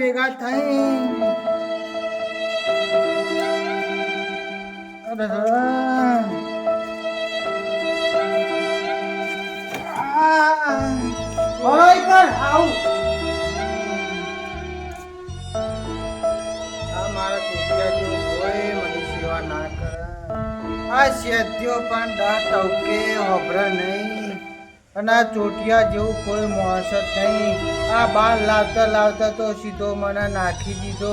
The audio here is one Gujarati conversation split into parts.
ભેગા થઈ કર, આવું. મારા કુતિયા જેવું કોઈ મને સેવા ના કરે આ શેઠિયો પણ દાંત ટવકે હોભરા નહીં. અને આ ચોટિયા જેવું કોઈ માણસ જ નહીં. આ બાર લાવતા લાવતા તો સીધો મને નાખી દીધો.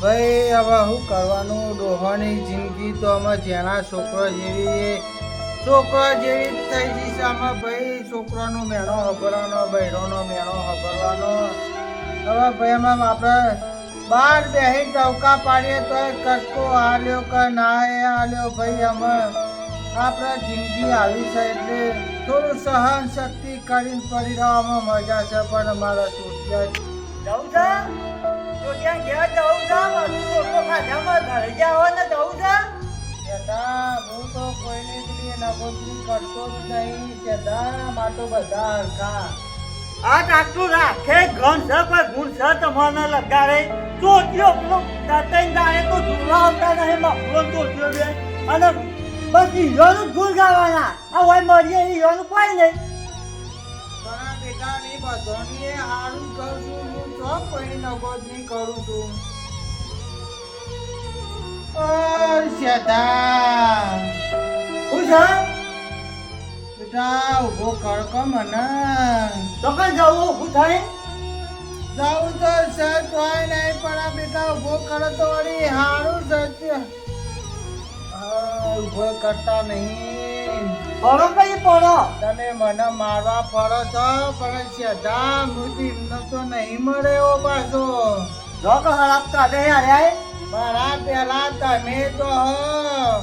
ભાઈ, હવે શું કરવાનું? ડોહાની જિંદગી તો અમે જેના છોકરો જેવી છોકરો જેવી થઈ જઈશ આમાં ભાઈ. છોકરાનો મેણો હબરવાનો બહેરોનો મેણો હબરવાનો હવે ભાઈ, એમાં આપણે બાર બેહી ટવકા પાડીએ તો કટકો હાલ્યો કે ના એ હાલ્યો ભાઈ અમે આપણા જિંદગી આવી છે એટલે થોડું સહન શક્તિ કરીને પરિણામ મજા છે પણ અમારા છૂટ્યા જવું છે? તો ત્યાં ઘેર જવું છે? બધું રોટલો ખાધામાં ઘરે જાવ ને જવું છે? સેદા હું તો કોઈને બી નગોતરી કરતો જ નહીં સેદા માં તો બધા હરખા. આ આટલું રાખે ઘન છે પણ ગુણ છે તમને લગાડે. ચોટ્યો પેલો દાંતઈ દાડે તો ઝૂલા આવતા નહીં મફલો ચોટ્યો બે અને બસ હીરોનું ભૂલ ગાવાના. આ હોય મરીએ હીરોનું કોઈ નહીં. પણ બેટા ની બધાની હારું કરું છું. હું તો કોઈ નગોત નહીં કરું છું. સેદા શું છે? બેટા ઊભો કર કે મને. તો કઈ જવું? શું થાય? જવું તો છે તોય નહીં પણ આ બેટા ઊભો કરે તો વળી તે. હા, ઊભો કરતા નહીં. પડો કઈ પડો? તમે મને મારવા પડો છો પણ સીધા મૃત્યુ તો નહીં મળે એવો પાછો. જો કે હરાપ કાઢે અરે મારા પેલા તમે તો હો.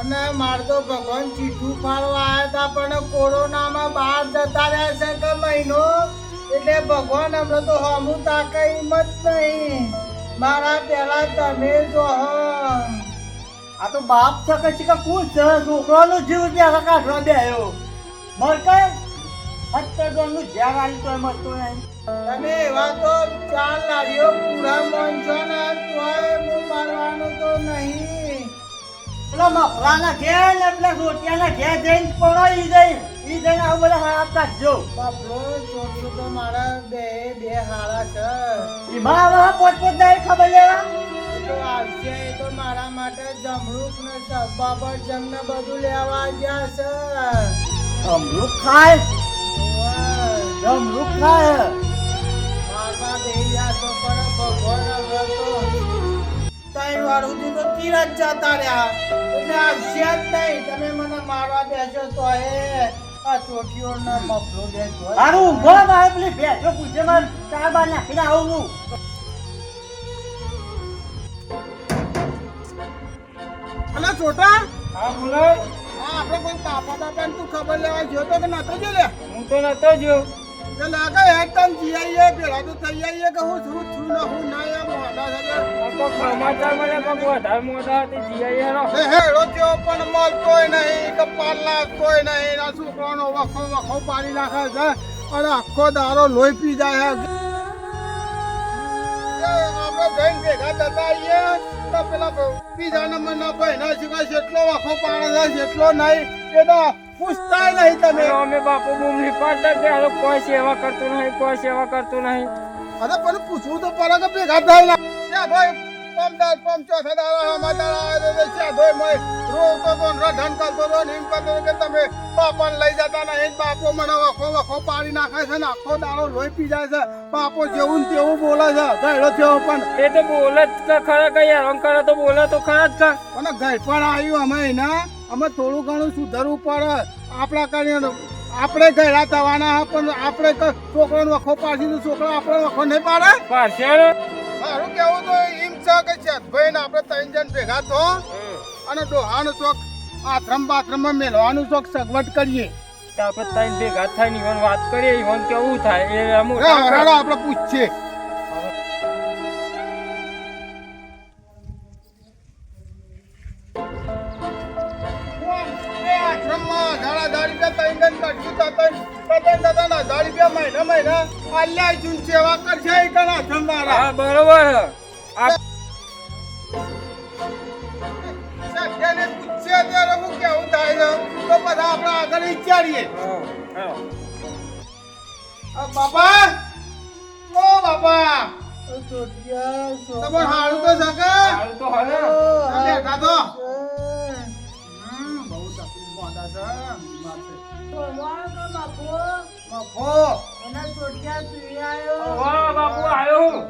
અને માર તો ભગવાન ચીઠું ફાળવા આવ્યા હતા પણ કોરોનામાં બહાર જતા રહ્યા છે કે મહિનો. એટલે ભગવાન હમણાં તો હમું તાકે હિંમત નહીં. મારા પેલા તમે જો હો. આ તો બાપ છે કે છે કે છે? છોકરાનો જીવ ત્યાં કાઢવા બે આવ્યો મર કઈ જ્યાં આવી તો મળતો નહીં તમે એવા તો ચાર લાડીઓ પૂરા મન છો ને તોય હું મારવાનો તો નહીં. પેલા મફલાના ઘેર ને પેલા રોટિયાના ઘેર જઈને પડો ઈ જઈને ઈ જઈને આવું બધા હાથ કાઢજો બાપરો છોકરું તો મારા બે બે હારા છે. ઈ મારા પોત પોત ખબર લેવા? તો આવશે એ તો મારા માટે જમરૂક ને સબ્બા જમ ને બધું લેવા ગયા છે. અમૃત ખાય? ઓય, ખાય? બાબા બેહી ગયા પણ ભગવાન હવે તો. ત્રણ વાર સુધી તો તીરજ જતા રહ્યા. એટલે આવશે જ નહીં. તમે મને મારવા બેસો તો એ આ ચોટીઓ ના મફલો બેસો હારું ઊંઘો મારે પેલી ભેંસો પૂછે મારે ચાર બાર નાખીને આવું હું. અલા છોટા? હા બોલો. હા આપણે કોઈ પાપા બાપા તું ખબર લેવા ગયો તો કે નતો જો લે? હું તો નતો જો તે લાગે હે તન જીઆઈએ પેલા તો થઈ આઈએ કે હું છું છું ને હું ના એમ મોડા છે તો સમાચાર મને પગ વધારે મોટા જી જીઆઈ નો હે હેડો થયો પણ મળતોય નહીં કે પાલા કોઈ નહીં ના છોકરાનો વખો વખો પાડી નાખે છે અને આખો દારો લોહી પી જાય છે. એ આપણે જઈને ભેગા થતા આઈએ. તો પેલા બીજા નંબરના ભાઈના સિવાય જેટલો વાખો પાડે છે જેટલો નહીં એના પૂછતાય નહીં તમે. અમે બાપુ બૂમની પાડતા કે હાલો કોઈ સેવા કરતું નહીં કોઈ સેવા કરતું નહીં. અરે પણ પૂછવું તો પડે કે ભેગા થાય ના. ભાઈ પમ દાર પમ ચોથા દાડા હમાદાર આવે તો છે ધોઈ મોય રોતો તો ને કરતો તો નિમ કરતો કે તમે બાપાને લઈ જતા નહીં બાપો મને વખો વખો પાડી નાખે છે ને આખો દાડો લોહી પી જાય છે. બાપો જેવું ને તેવું બોલે છે. ગાયડો થયો પણ એ તો બોલે જ ખરા કઈ કરે તો બોલે તો ખરા જ કા. અને ગઈ પણ આવ્યું અમે એના. અમે થોડું ઘણું સુધરવું પડે. આપણા કરીને આપણે ગયડા થવાના પણ આપણે છોકરાનો વખો પાડી તો છોકરા આપણે વખો નહીં પાડે. પાછળ મારું કેવું તો એમ છે કે ને આપણે ત્રણ જણ ભેગા થો અને ડોહાનો ચોક આથરમ બાથરમમાં મેળવાનું ચોક સગવડ કરીએ. તો આપણે ત્રણ ભેગા થાય ને ઈવન વાત કરીએ ઈવન કેવું થાય એ અમુક રા- આપણે પૂછીએ. આશ્રમમાં ધાડી બે ત્રણ જણ કાઢ્યું તા ત્રણ દાદાના ધાડી મહિના મહિના આલ્યા જૂન સેવા કરશે એ કણ. હા બરોબર આ સત્યને પૂછશે ત્યારે હું કેવું થાય છે? તો આપણે આગળ વિચારીએ. આ બાપા! ઓ બાપા! તમારે હારું તો હારું તો હવે બેઠા તો. મફો. વાહ બાપુ આવ્યો હું?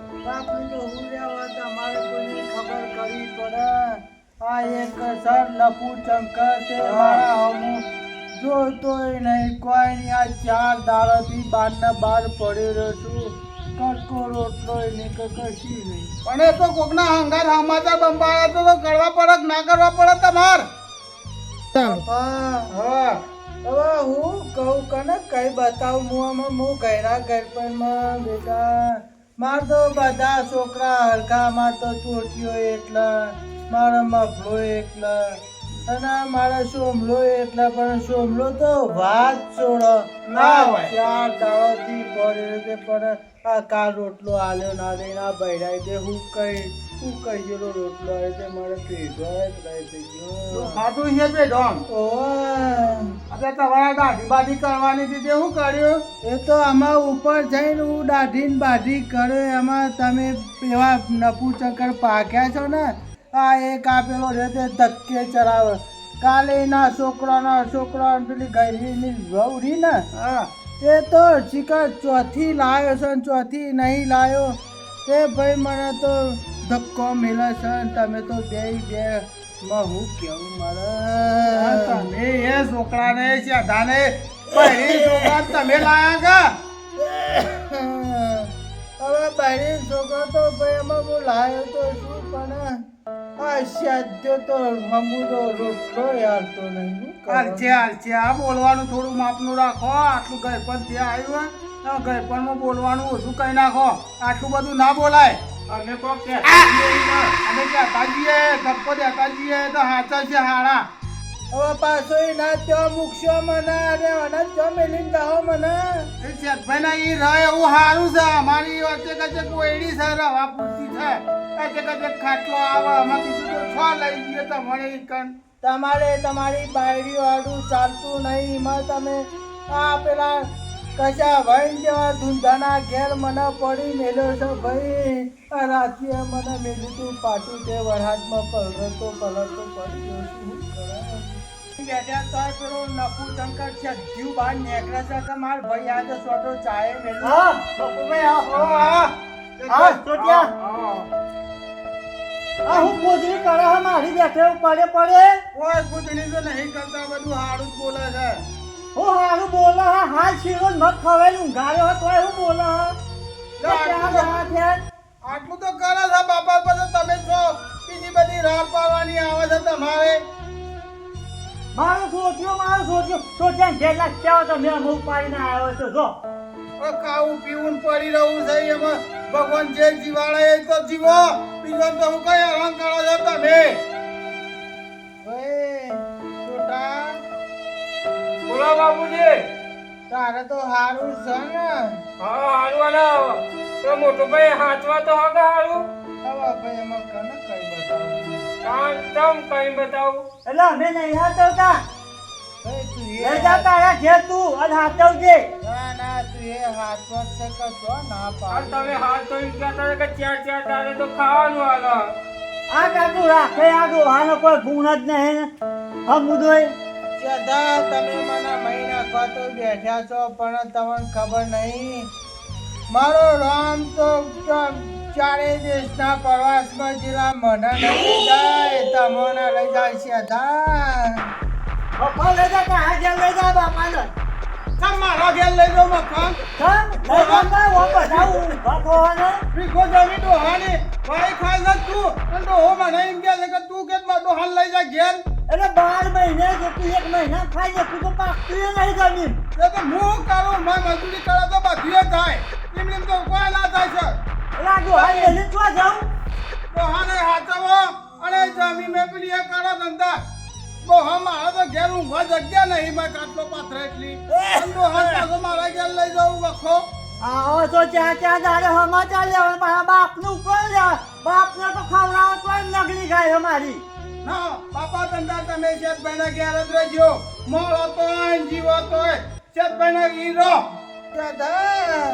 જોતોય નહીં કોઈ નહીં આ ચાર દાડાથી બારના બાર પડ્યો રહ્યો છું. કટકો રોટલો નહીં કે કશી નહીં. પણ એ તો કોકના હંગાર સમાચાર બંબાળા તો તો કરવા પડે ના કરવા પડે તમાર? હા. હવે હું કહું કને કઈ બતાવું? હું આમાં હું ગયરા ગરપણમાં બેટા? માર તો બધા છોકરા હરખા માર તો ચોટીઓ એટલા મારા મફલો એટલે અને મારા સોમલો એટલા પણ સોમલો તો વાત છોડો. ના હોય. ચાર દાડોથી પડે તે પણ આ કાલ રોટલો આલ્યો ના દઈને આ બૈરાઈ દે હું કઈ હું કઈ ગયેલો રોટલો આવે છે મારે પેઢો આવે રહી ગયો. ખાધું છે પેઢો એટલે તમારે દાઢી બાઢી કરવાની તે શું કર્યું? એ તો આમાં ઉપર જઈને હું દાઢી ને બાઢી કરે એમાં તમે એવા નપુ ચક્કર પાક્યા છો ને? આ એક આપેલો છે તે ધક્કે ચરાવે કાલે ના છોકરાના છોકરા પેલી ગઈની વહુરી ને? હા. એ તો શિકાર ચોથી લાવ્યો છે ને ચોથી નહીં લાયો એ ભાઈ મને તો ધક્કો મેલે છે તમે તો બે બે માં હું કેવું મારે તમે એ છોકરાને શેઠાને પહેરી છોકરા તમે લાયા કા હવે બહેરી છોકરા તો ભાઈ એમાં હું લાયો તો શું પણ આ સાધ્યો તો હમુદો રોટલો યાર તો નહીં હાલ છે હાલ છે આ બોલવાનું થોડું માપનું રાખો આટલું ગરપણ ત્યાં આવ્યું ગરપણમાં બોલવાનું ઓછું કહી નાખો. આટલું બધું ના બોલાય. અમે કોક અમે કહેતા જઈએ ધક્કો દેતા જઈએ તો હાચા છે હાડા હવે પાછો ના ત્યાં મૂકશો મને અને મને ત્યાં મેલીને જાઓ મને. એ શેઠભાઈ ના ઈ રહે એવું સારું છે. અમારી વચ્ચે કચે કોયડી છે રવા પૂરતી છે. કચે કચે ખાટલો આવે અમે કીધું છ લઈ જઈએ તમારે ઈ તમારે તમારી બાયડી વાળું ચાલતું નહીં. એમાં તમે આ પેલા કશા ભાઈ જેવા ધૂંધાના ઘેર મને પડી મેલ્યો છે ભાઈ? રાત્રે મને મેલ્યું તું પાટું તે વરહાદમાં પલરતો પલરતો પડી ગયો શું કરે બેઠા પેલો છે જીવ બહાર નીકળે છે કે માર ભાઈ આ તો ચાય મેલ્યો. હા બપુભાઈ આવો હા હા, ચોટિયા. આ હું ગોદરી કરે મારી બેઠે પડે પડે? કોઈ કુદણી તો નહીં કરતા બધું હાડું બોલે છે. હું હારું બોલો હા હા શીરો મત ખવાય ઊંઘાડ્યો હતો હું બોલો આટલું તો- આટલું તો કરે છે બાપા પાસે તમે છો બીજી બધી રાહ પાડવાની આવે છે તમારે. મારો સોચ્યો મારો સોચ્યો સોચ્યા ઘેર લાગ્યા તો મેં અમુક પાડીને આવ્યો તો જો. ખાવું પીવું ને પડી રહ્યું છે એમાં ભગવાન જે જીવાડે એ તો જીવો. બીજો તો હું કઈ હરણ કરો છો તમે? ભાઈ બોલો બાપુજી. તારે તો હારું છે ને. હા હારું અને તો મોટો ભાઈ હાથમાં તો હગા હારું. હવે ભાઈ એમાં કને કઈ બતાવું? કામ તમ કઈ બતાવું? એટલે અમે નહીં હાથવતા તું લઈ જા તારા ઘેર તું અને હાચવજે. ના ના તું એ હાથવત છે કે જો ના પાડ. તમે હાથ ધોઈને કહેતા હતા કે ચાર ચાર દાડે તો ખાવાનું હાલો. આ કાકુ રાખે આ ડોહાનો કોઈ ગુણ જ નહીં હમ મુદોય સદા તમે મને મહિના ખાતો બેઠા છો, પણ તમને ખબર નહીં. મારો રામ તો ચારે દેશના પ્રવાસમાં જેલા મને નહીં જાય તમને લઈ જાય છે ધા બાપા લઈ જા કે હાજર લઈ જા બાપાને? તમે મારા ઘેર લઈ જાઓ મકાન કેમ? લઈ જા કે વો બધા ઊભા થવાને ભીખો જમી ડોહાની ભાઈ ખાઈ છે તું. અને હો મને એમ કહે કે તું કે તો હાલ લઈ જા ઘેર. એટલે બાર મહિને જેટલું એક મહિના ખાઈ જતું તો પાકતું નહીં જમીન એ તો હું કરું મેં મજૂરી કરે તો બધું થાય એમ એમ તો કોઈ ના થાય છે. એટલે આ ડોહા લઈને તો જાઉં? ડોહાને હાચવો અને જમી મેં પેલી એ કરો ધંધા. ડોહા મારા તો ઘેર ઊંઘવા જગ્યા નહીં મેં કાટલો પાથરે એટલી. ડોહા પાછો મારા ઘેર લઈ જાઉં વખો આવો તો ચાર ચાર દાડે સમાચાર લેવા મારા બાપનું ઉપર લે? બાપને તો ખવડાવો તો નગરી ખાય અમારી ના બાપા ધંધા તમે શેઠભાઈના ઘેર જ રહેજો. મોળો તો જીવો તો શેઠભાઈના હીરો. દાદા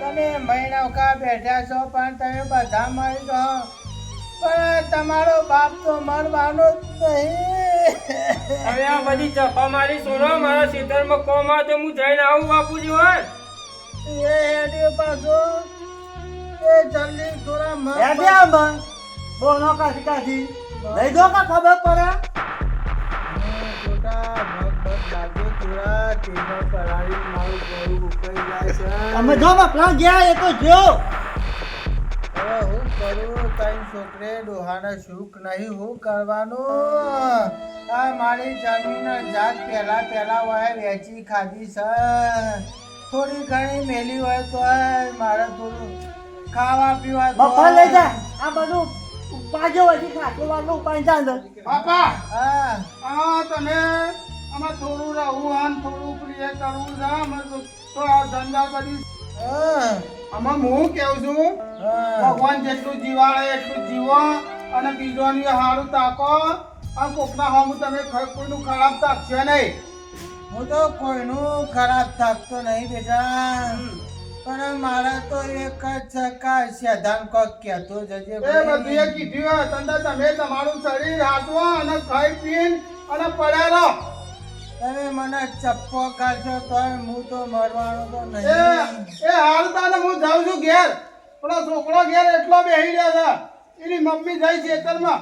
તમે મહિના કા બેઠા છો પણ તમે બધા મળી છો પણ તમારો બાપ તો મરવાનો જ નહીં. હવે આ બધી ચપા મારી સોનો મારા ખેતરમાં કોમ આવે તો હું જઈને આવું બાપુજી હોય. એ હેડે પાછો. એ જલ્દી થોડા મર એ દે આમાં બોનો કાઢી કાઢી. લઈ દો કા ખબર પડે? છોટા મગ મગ લાગ્યો થોડા તેમાં પરાળી મારું ગળું જાય છે. અમે જો પ્લાન ગયા એ તો જો. હવે હું કરું કઈ છોકરે ડોહાને સુખ નહીં હું કરવાનું? આ મારી જમીન જાત પહેલા પહેલા હોય વેચી ખાધી છે. થોડી ઘણી મેલી હોય તો મારે થોડું ખાવા પીવા બફા લઈ જા. આ બધું પાજો હજી ખાતો વાળો ઉપાય અંદર. બાપા! હા. હા તમે આમાં થોડું રહું આમ થોડું પ્રિય કરવું છે તો તો આ ધંધા કરી આમાં હું કેવું છું? ભગવાન જેટલું જીવાડે એટલું જીવો અને બીજોની હારું તાકો. અને કોકના હોમ તમે કોઈનું ખરાબ તાકશો નહીં. હું તો કોઈનું ખરાબ થાકતો નહીં બેટા. પણ મારા તો એક જ છે કા સેધાન કોક કહેતો જજે એ બધું એ કીધું તંદા તમે તમારું શરીર હાથવા અને ખાઈ પીન અને પડ્યા રહો. તમે મને ચપ્પો કાઢશો તો હું તો મરવાનો તો નહીં. એ હાલતા ને હું જાઉં છું ઘેર. પેલો છોકરો ઘેર એટલો બેહી રહ્યા છે. એની મમ્મી જાય ખેતરમાં.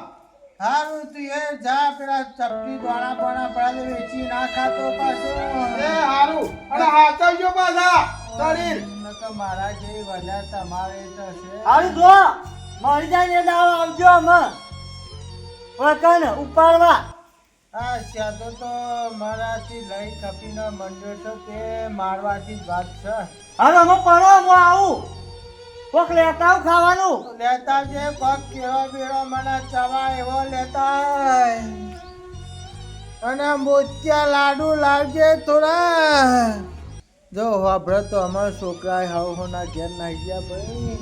હારું તું એ જા પેલા ચપટી દોણા બોણા પડા વેચી ના ખાતો પાછો. એ હારું. અને હાચવજો પાછા. શરીર તો મારા જેવી વલ્યા તમારે તો છે. આવી જો. મરી જાય ને દાવ આવજો અમે. વકન ઉપાડવા. આ સ્યાદો તો મારાથી લઈ ખપીને મંડ્યો તો તે મારવાથી જ વાત છે. હવે હું પડો હું આવું. કોક લેતા આવું ખાવાનું. લેતા જે કોક કેળો બેળો મને ચવા એવો લેતા અને મોતિયા લાડુ લાવજે થોડા. જો વાપરે તો અમારા છોકરા હાવ હોના ઘેર નાખી ગયા ભાઈ.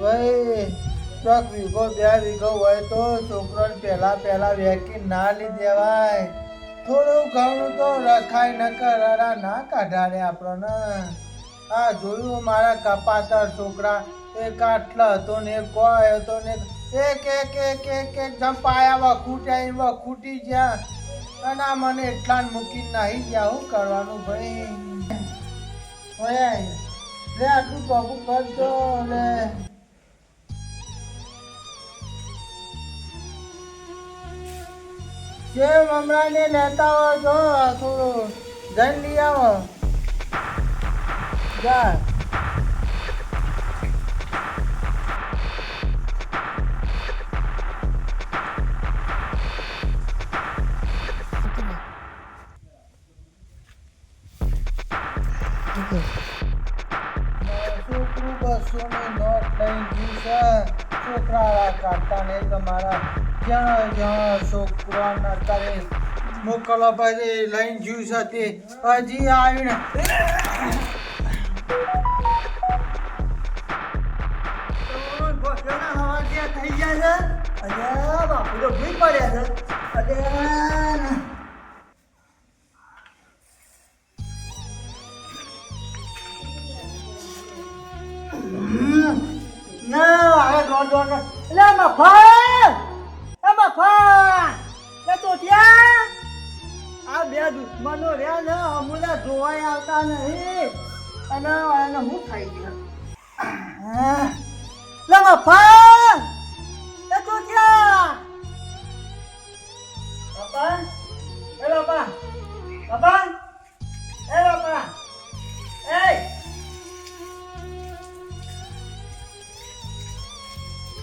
ભાઈ ચોક વીઘો બે વીઘો હોય તો છોકરાને પહેલા પહેલા વેકી ના લઈ દેવાય. થોડું ઘણું તો રખાય ન કરારા ના કાઢાડે આપણને. આ જોયું મારા કપાતર છોકરા, એક આટલા હતો ને એક કોઈ હતો ને એક એક એક એક એક જંપાયા વખૂટ્યા એવા ખૂટી ગયા અને આ મને એટલા મૂકી નાહી ગયા શું કરવાનું ભાઈ. ઓય, લે આટલું પગું કરજો, લે. કેમ હમણાં ને લેતા હો જો થોડું જઈને લઈ આવો. જા. મોકલવા પછી લઈને જ્યું છે તે હજી આવીને. થઈ જાય છે અરે બાપુ તો ભૂલ પડ્યા છે. અરે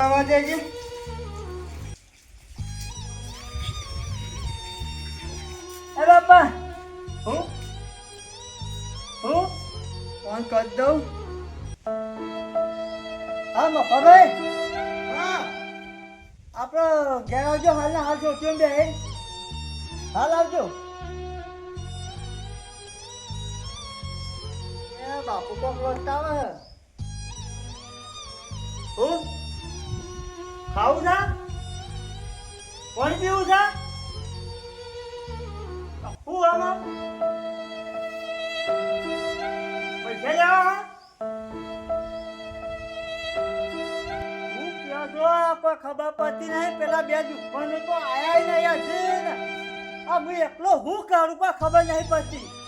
આવા દેજે. એ બાપા. હું? હું? ફોન કરી દઉં. હા મફાભાઈ હા. આપણો ઘેર આવજો હાલ હાલ જો કેમ બે? હાલ આવજો. બાપુ કોક બતાવે આવે? હું? ખાવું છે? પાણી પીવું છે? હું આમાં? પૈસા ક્યાં ખબર પડતી નહીં. પેલા બે તો આયા નહીં આ હું એકલો હું કરું પણ ખબર નહીં પડતી.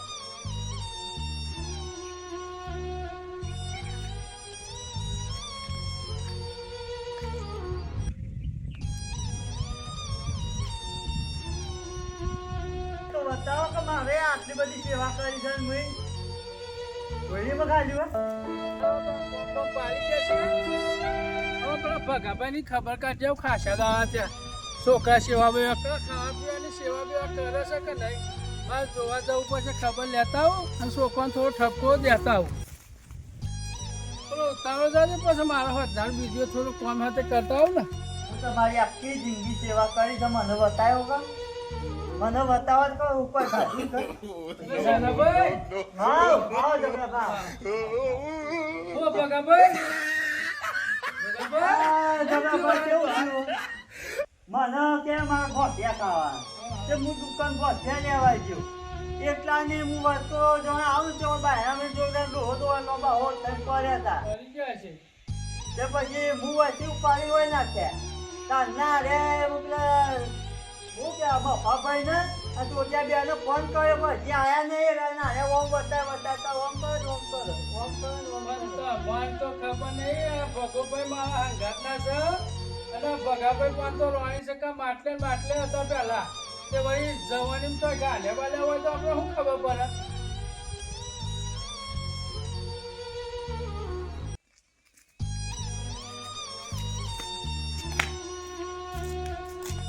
આટલી બધી સેવા કરી છે ને મેં કોઈની ખાધું ભગાભાઈ ખબર કાઢજે ખાસા દાવા ત્યાં છોકરા સેવા બેવા ખાવા પીવાની સેવા બેવા કરે છે કે નહીં? મારે જોવા જવું પછી ખબર લેતા આવું? અને છોકરાને થોડો ઠપકો દેતા આવું. પેલો ઉતારો જાય પછી મારા વધારે બીજો થોડું કામ હાથે કરતા આવું ને? હું તમારી આખી જિંદગી સેવા કરી છે મને બતાવ્યો કા? મને બતાવો તો ઉપર છે. ભગાભાઈ હા આવો જગન્નાથ ઓ ભગાભાઈ કેવું થયું? મને કે મારા ગોઠિયા ખાવા? તે હું દુકાન ગોઠિયા લેવા ગયો. એટલા ને હું વસ્તુ જોડે આવું તો ભાઈ અમે જોડે ડોહો બહો કર્યા હતા કરી ગયા છે. તે પછી હું વસ્તુ ઉપાડી હોય નાખ્યા. તાર ના રે હું હું કે ને? આ ચોટિયા બે ને ફોન કર્યો પછી આયા નહીં રે ના રે ઓમ બતાય બતાતા ઓમ કર ઓમ કર ઓમ કર ઓમ કર. તો તો ખબર નહીં આ ભગોભાઈ મારા હંગાતના છે. અને ભગાભાઈ પણ તો રોણી છે કે માટલે માટલે હતો પહેલા. તે વળી જવાની તો ગાલે બાલે હોય તો આપણે શું ખબર પડે?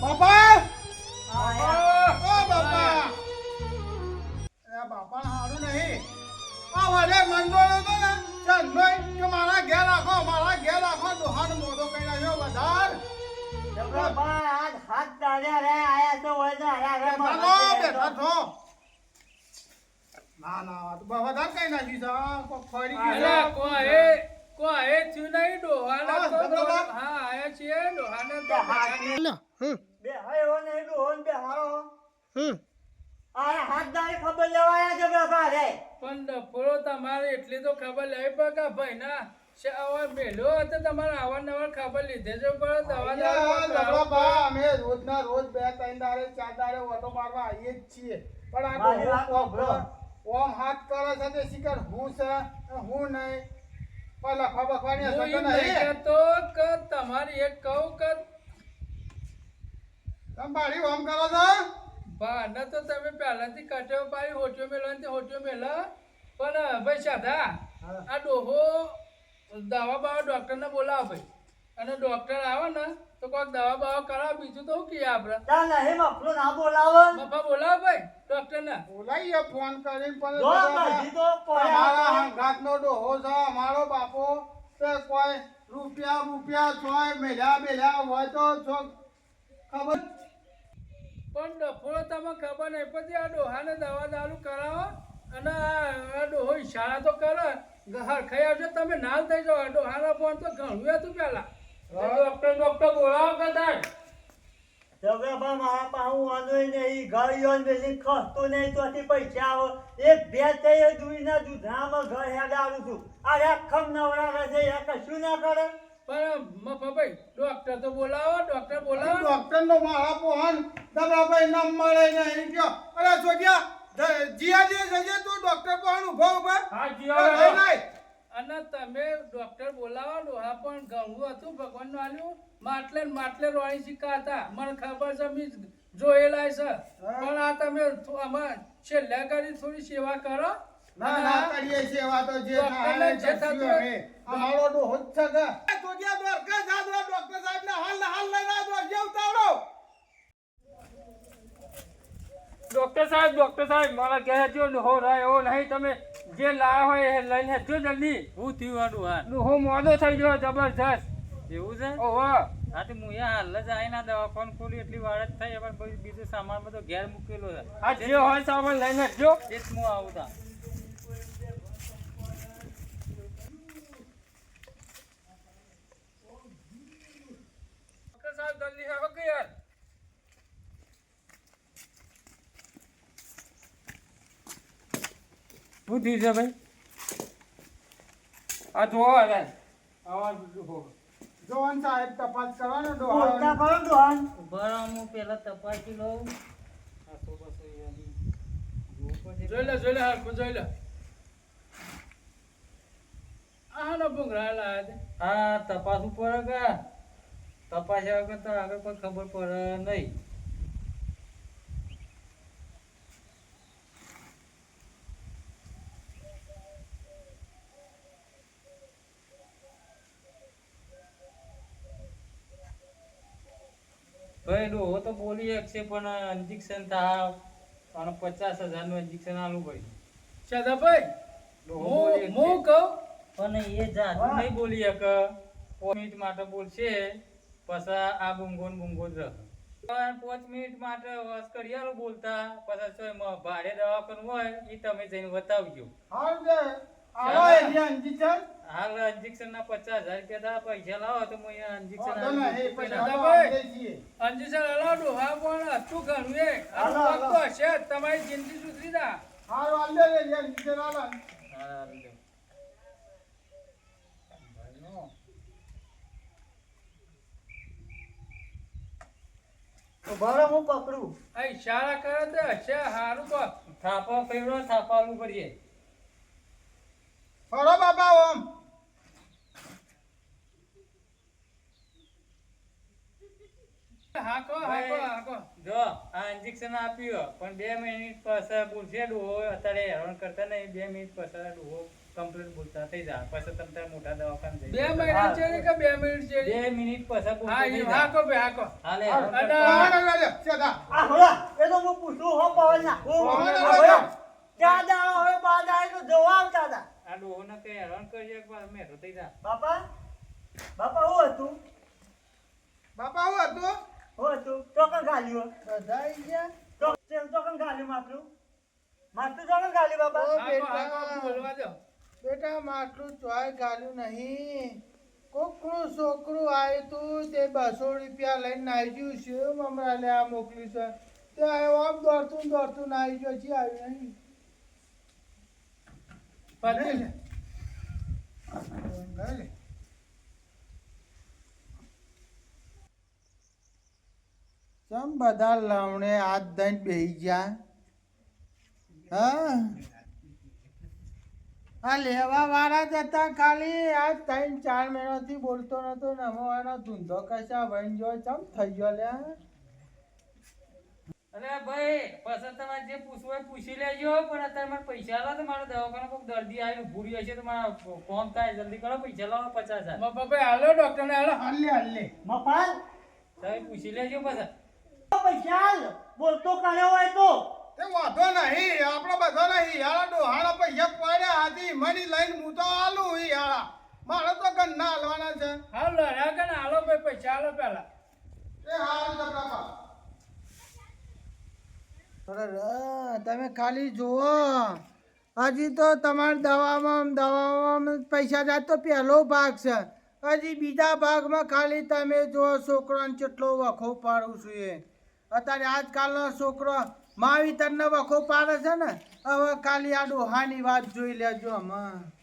બાપા! બેઠા તો. થો ના ના તો બા વધાર કઈ નાખ્યું છે આ ફરી અલા, ગયું છે. કોએ કોએ થયું નહીં ડોહાના તો હા આયા છીએ ડોહાને તો બે હાથ ભગાને- લ્યો, હમ, બે હાયો ને એનું બે હારો. હમ. આયા હાથ દાડે ખબર લેવા આયા જબરાભાઈ રે. પણ ડફોળો તમારે એટલી તો ખબર લેવી પડે કે ભાઈ ના મેલો હતો તમારે અવારનવાર ખબર લીધે જ પડે દવા અહીંયા બા, અમે રોજના રોજ બે ત્રણ દાડે ચાર દાડે ઓટો મારવા આવીએ જ છીએ. પણ આ મારી ડોહો વાત કોક સાંભળો. ઓમ હાથ કરે છે તે શિકાર હું છે હું નહીં. પણ લખવા બખવાની અસર નહીં. નહીં કે તમારી એક કહું કે તમે બાળી ઓમ કરો છો? ભાને તો તમે પહેલાથી કટેવ પાડી હોટીઓ મેલો ને તે મેલો પણ ભાઈ સાધા આ ડોહો દવા બાવા ડોક્ટરને બોલાવો ભાઈ. અને ડોક્ટર આવે ને તો કોઈક દવા બાવા કરાવો બીજું તો કે કહીએ આપણે ના હે બાપલો ના બોલાવો. બાપા બોલાવો ભાઈ ડોક્ટરને. બોલાઈએ ફોન કરીને પણ જો બધા બધી તો તમારા પડ્યા હંગાતનો ડોહો છે અમારો બાપો તે કોઈ રૂપિયા રૂપિયા ચોય મેલ્યા મેલ્યા હોય તો જો ખબર. પણ ડફોળો તમે ખબર નહીં પછી આ ડોહાને દવા દારૂ કરાવો અને આ આ ડોહો ઈશારા તો કરે હરખાઈ આવજો તમે નાલ થઈ જાઓ ડોહાના ફોન તો ઘણું હતું પહેલા ડોક્ટર ડોક્ટર બોલાવો કદાચ. બા મારા પાસે હું વાંધોય નહીં ઘર યોન બેસી ખસતો નહીં તોથી પૈસા આવો. એક બે થઈ દુઈના દૂધામાં ઘર હેડાડું છું. આ રખમ નવરા છે એ કશું ના કરે. પણ મફાભાઈ ડોક્ટર તો બોલાવો ડોક્ટર બોલાવો. ડોક્ટર નો મારા પોહન ભાઈ નામ મળે નહીં કયો અરે સોડિયા જીયાજી જજે તું ડોક્ટર પોહન ઊભો ઊભો હા લઈ અને તમે ડોક્ટર બોલાવો ડોહા પણ ઘણું હતું ભગવાનનું આલ્યું? માટલે માટલે રોણી શીખા હતા. મને ખબર છે મેં જોયેલા છે. પણ આ તમે છેલ્લે કરી થોડી સેવા કરો. ના ના કરીએ સેવા તો જે થાય જે થતું. અમારો ડોહો જ છે કે. તો જે જા દો ડોક્ટર સાહેબને હાલ ને હાલ લઈને આ દો, જે ઉતાવળો. ડોક્ટર સાહેબ ડોક્ટર સાહેબ મારા ઘરે જો ડોહો રહે એવો નહીં. તમે જે લાયા હોય એ લઈને હેજો જલ્દી. હું થયું આનું હા ડોહો મોડો થઈ ગયો જબરજસ્ત. એવું છે? ઓહો. હા તો હું અહીંયા હાલ જ આવીને દવા દવાખાનું ખોલી એટલી વાર જ થઈ. પણ પછી બીજો સામાન બધો ઘેર મૂકેલો છે. હા જે હોય સામાન લઈને હેજો એ જ હું આવું તા. ડોક્ટર સાહેબ જલ્દી આવો કે યાર શું થયું છે ભાઈ. આ જોવો હવે. આવા જોન સાહેબ તપાસ કરો ને બોલતા ડોહાન ઊભા હું પહેલા તપાસી લઉં. આ તો બસ જોઈ લે જોઈ લે હરખું જોઈ લે. આનો ભૂંગળા લાયા છે હા તપાસવું પડે કે તપાસ્યા વગર તો આગળ કોઈ ખબર પડે નહીં. ભાઈ ડોહો તો બોલી શકશે પણ ઇન્જેક્શન થાવ અને પચાસ હજારનું ઇન્જેક્શન આલું ભાઈ. સાદા ભાઈ હું હું કહું? પણ એ જાજુ નહીં બોલી શકે મિનિટ માટે બોલશે પછી આ બુંગો ને બુંગો જ. રહે પાંચ મિનિટ માટે વસ કરી બોલતા પછી ભાડે દવાખાનું હોય એ તમે જઈને બતાવજો. દે આવો એલિયા અંજીચન હાલ ઇન્જેક્શન ના પચાસ હજાર રૂપિયા પૈસા લાવો તો હું અહીંયા એ તો દાદાભાઈ. આપીએ છીએ. અંજીસર પણ હતું ઘણું એ હાલો, હાલો. હશે તમારી જિંદગી સુધરી જા હાલ વાલ લે અંજીચન હાલો. હા લ્યો. હું પકડું આ ઈશારા કરે તો હશે હારું કહો થાપા કર્યો થાપાલું કરીએ ફરો બાબા ઓમ હા કહો હા કહો હા કહો જો આ ઇન્જેક્શન આપ્યું પણ બે મિનિટ પછી બોલશે ડોહો અત્યારે હેરાન કરતા નહીં બે મિનિટ પછી ડોહો કમ્પ્લીટ બોલતા થઈ જાય. પછી તમે તારે મોટા દવાખાને જઈ બે. મિનિટ છે કે બે મિનિટ છે બે મિનિટ પછી બોલતા હા થઈ ઈ જાય. હા કહો બે હા હાલે હાલ. હેરાન અને- કરતા હાલ, હાલ, હાલ, સીધા. આ હોલા એ તો હું પૂછું હો પવન ના હવે હતા આ ડોહોને કઈ હેરાન કરજે એક વાર મેં થઈ જાય બાપા? બાપા હું હતું? બાપા હું હતું? હું હતું? ચોકન ગાલ્યું બધા ગયા? ચોક તેલ ગાલ્યું માટલું? માટલું ચોકન ગાલ્યું બાપા? ઓ, હા કહો હા કહો બેટા. બોલવા દો. બેટા માટલું ચોય ગાલ્યું નહીં. કોકનું છોકરું આવ્યું તું તે બસો રૂપિયા લઈને આવી ગયું છે. મમરા લે આ મોકલ્યું છે. તે આવ્યો આમ દોડતું દોડતું આવી ગયો છે આવ્યું નહીં. પતિ લે. ચમ બધા લાવણે હાથ દઈને બેહી ગયા? હા? આ લેવા વાળા જ હતા ખાલી. આ ત્રણ ચાર મહિનાથી બોલતો નતો ને અમારો ધૂંધો કશા વહીને જો ચમ થઈ ગયો લ્યા? અરે ભાઈ પસંદ તમારે જે પૂછવું હોય પૂછી લેજો પણ અત્યારે મારે પૈસા લાવો તો મારો દવાખાનો કોઈ દર્દી આવીને ભૂરી હશે તો મારા ફોન થાય જલ્દી કરો પૈસા લાવો પચાસ હજાર. પપ્પા હાલો ડોક્ટર ને હાલો. હાલે હાલે. મફાલ તમે પૂછી લેજો પછી. પૈસા હાલ. બોલતો કર્યો હોય તો. તે વાંધો નહીં આપણો બધો નહીં યાર ડોહાળા પૈસા પડ્યા હાથી મની લઈને હું તો હાલું યાર મારે તો ગન્ના હાલવાના છે. હાલ લડ્યા કે ને હાલો ભાઈ પૈસા હાલો પહેલા. એ હાલ બાપા તમે ખાલી જુઓ. હજી તો તમારી દવામાં દવામાં પૈસા જાય તો પહેલો ભાગ છે. હજી બીજા ભાગમાં ખાલી તમે જો છોકરાને કેટલો વખો પાડું છું એ. અત્યારે આજકાલનો છોકરો માવી તરને વખો પાડે છે ને, હવે ખાલી આ ડોહાની વાત જોઈ લેજો આમાં.